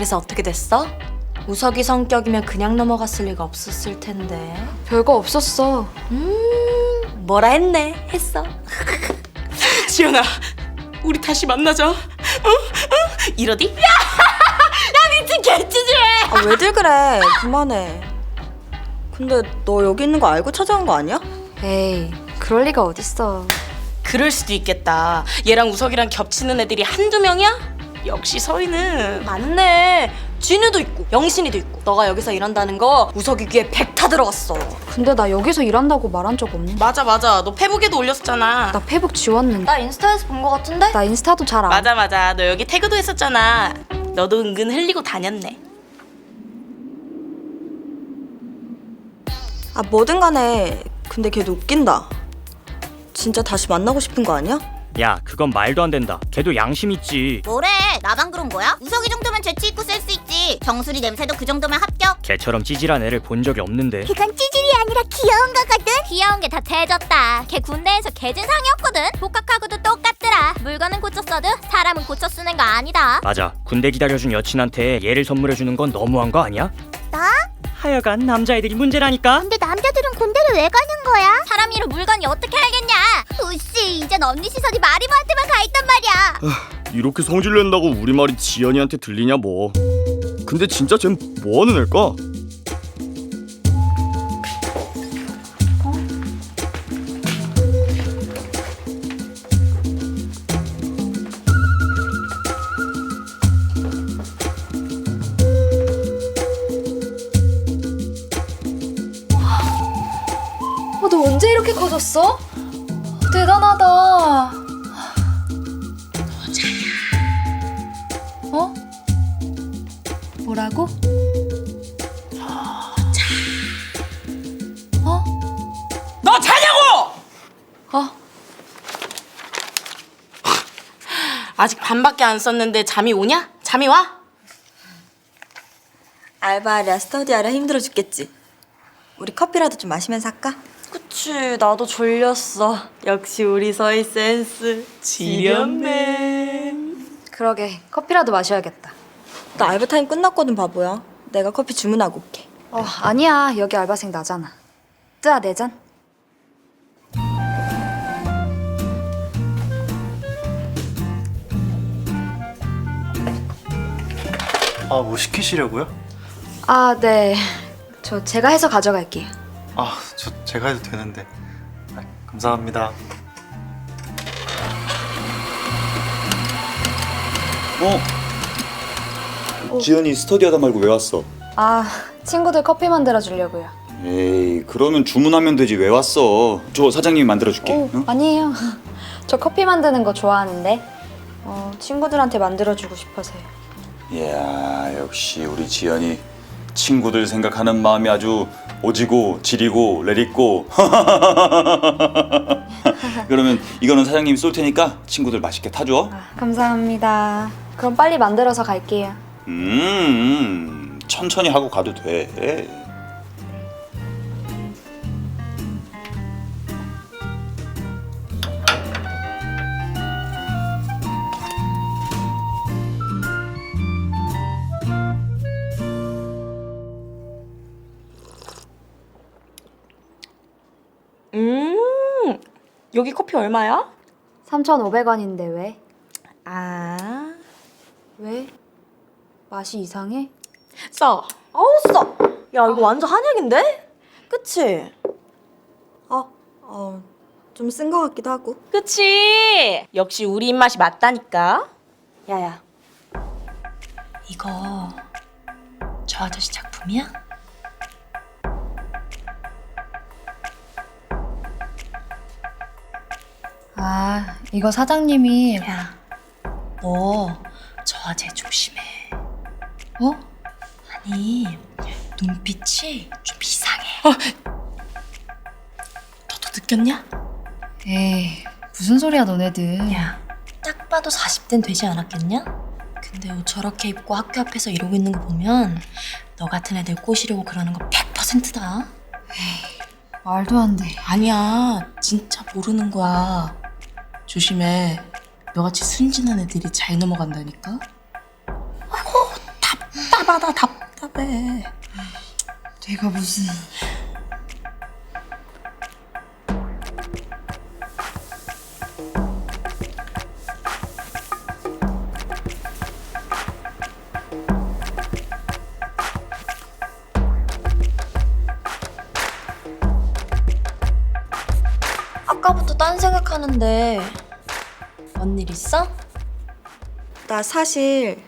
그래서 어떻게 됐어? 우석이 성격이면 그냥 넘어갔을 리가 없었을 텐데. 별거 없었어. 음, 뭐라 했네. 했어. 지연아, 우리 다시 만나자. 어? 어? 이러디? 미친 개찌질! 아, 왜들 그래? 그만해. 근데 너 여기 있는 거 알고 찾아온 거 아니야? 에이, 그럴 리가 어딨어. 그럴 수도 있겠다. 얘랑 우석이랑 겹치는 애들이 한두 명이야? 역시 서희는 맞네. 진우도 있고 영신이도 있고. 너가 여기서 일한다는 거 우석이 귀에 백타 들어갔어. 근데 나 여기서 일한다고 말한 적 없는데. 맞아 맞아. 너 페북에도 올렸었잖아. 나 페북 지웠는데. 나 인스타에서 본 거 같은데? 나 인스타도 잘 안. 맞아 맞아. 너 여기 태그도 했었잖아. 너도 은근 흘리고 다녔네. 아, 뭐든 간에. 근데 걔도 웃긴다. 진짜 다시 만나고 싶은 거 아니야? 야, 그건 말도 안 된다. 걔도 양심 있지. 뭐래? 나만 그런 거야? 우석이 정도면 재치 있고 센스 있지. 정수리 냄새도 그 정도면 합격. 걔처럼 찌질한 애를 본 적이 없는데. 그건 찌질이 아니라 귀여운 거거든. 귀여운 게다 돼졌다. 걔 군대에서 개진상이었거든. 복학하고도 똑같더라. 물건은 고쳤어도 사람은 고쳐 쓰는 거 아니다. 맞아. 군대 기다려준 여친한테 얘를 선물해주는 건 너무한 거 아니야? 나? 하여간 남자애들이 문제라니까. 근데 군대를 왜 가는 거야? 사람 이름 물건이 어떻게 알겠냐? 우씨, 이젠 언니 시선이 마리모한테만 가 있단 말이야. 이렇게 성질 낸다고 우리 말이 지연이한테 들리냐 뭐. 근데 진짜 쟨 뭐하는 애일까? 커졌어? 대단하다. 어? 뭐라고? 어? 너 자냐고! 어? 아직 반밖에 안 썼는데 잠이 오냐? 잠이 와? 알바하랴 스터디하랴 힘들어 죽겠지. 우리 커피라도 좀 마시면서 할까? 그치, 나도 졸렸어. 역시 우리 서희 센스. 지렸네. 그러게 커피라도 마셔야겠다. 나 알바 타임 끝났거든 바보야. 내가 커피 주문하고 올게. 어 아니야 여기 알바생 나잖아. 자네 잔. 아, 뭐 시키시려고요? 아 네. 저 제가 해서 가져갈게요. 아, 저 제가 해도 되는데. 아, 감사합니다. 어? 지연이 스터디하다 말고 왜 왔어? 아 친구들 커피 만들어 주려고요. 에이 그러면 주문하면 되지 왜 왔어? 저 사장님이 만들어줄게 오, 응? 아니에요. 저 커피 만드는 거 좋아하는데 어, 친구들한테 만들어 주고 싶어서요. 이야 역시 우리 지연이 친구들 생각하는 마음이 아주 오지고 지리고 레리고 그러면 이거는 사장님이 쏠 테니까 친구들 맛있게 타줘 아, 감사합니다. 그럼 빨리 만들어서 갈게요. 음 천천히 하고 가도 돼 여기 커피 얼마야? 3,500원인데 왜? 아, 왜? 맛이 이상해? 써. 어우, 싸. 야, 이거 완전 한약인데? 그치? 아, 어, 좀쓴거 같기도 하고. 그치? 역시 우리 입맛이 맞다니까. 야야. 이거 저 아저씨 작품이야? 아 이거 사장님이 야, 너저 아재 조심해. 어? 아니, 눈빛이 좀 이상해. 너도 느꼈냐? 에이 무슨 소리야 너네들. 야, 딱 봐도 40대는 되지 않았겠냐? 근데 옷 저렇게 입고 학교 앞에서 이러고 있는 거 보면 너 같은 애들 꼬시려고 그러는 거 100%다. 말도 안 돼. 아니야, 진짜 모르는 거야. 조심해. 너같이 순진한 애들이 잘 넘어간다니까. 다 받아 답답해. 내가 무슨 생각하는데 뭔일 있어? 나 사실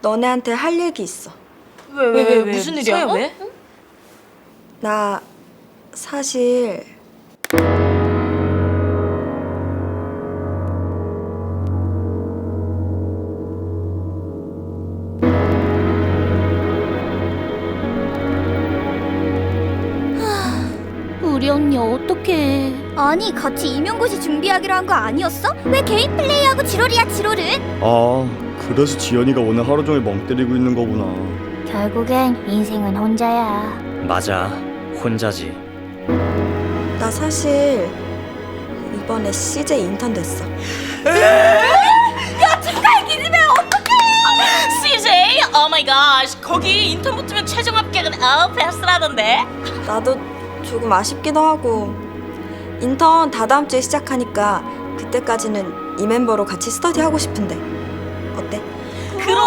너네한테 할 얘기 있어. 왜 왜왜 무슨 일이야? 왜? 나 사실 어떡해 아니 같이 임용고시 준비하기로 한 거 아니었어? 왜 개인 플레이하고 지롤이야 지롤은? 아 그래서 지연이가 오늘 하루 종일 멍 때리고 있는 거구나 결국엔 인생은 혼자야 맞아. 혼자지. 나 사실 이번에 CJ 인턴 됐어. CJ, 오 마이 갓, 거기 인턴 붙으면 최종 합격은 어 패스라던데. 나도 조금 아쉽기도 하고 인턴 다 다음 주에 시작하니까 그때까지는 이 멤버로 같이 스터디 하고 싶은데 어때? 그럼.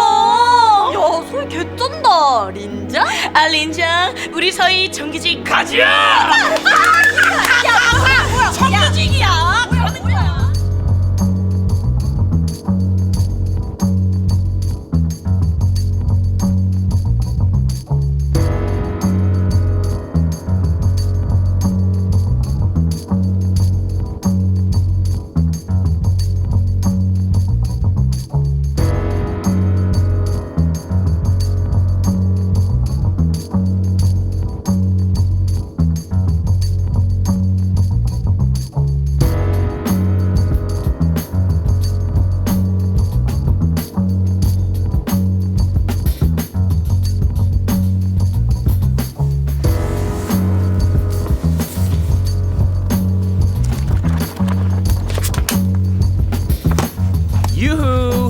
야 소리 개쩐다 린자? 아 린장, 우리 서희 정규직 가자. 정규직이야.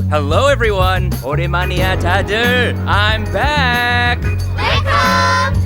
Hello everyone. 오랜만이야 다들. I'm back. 웰컴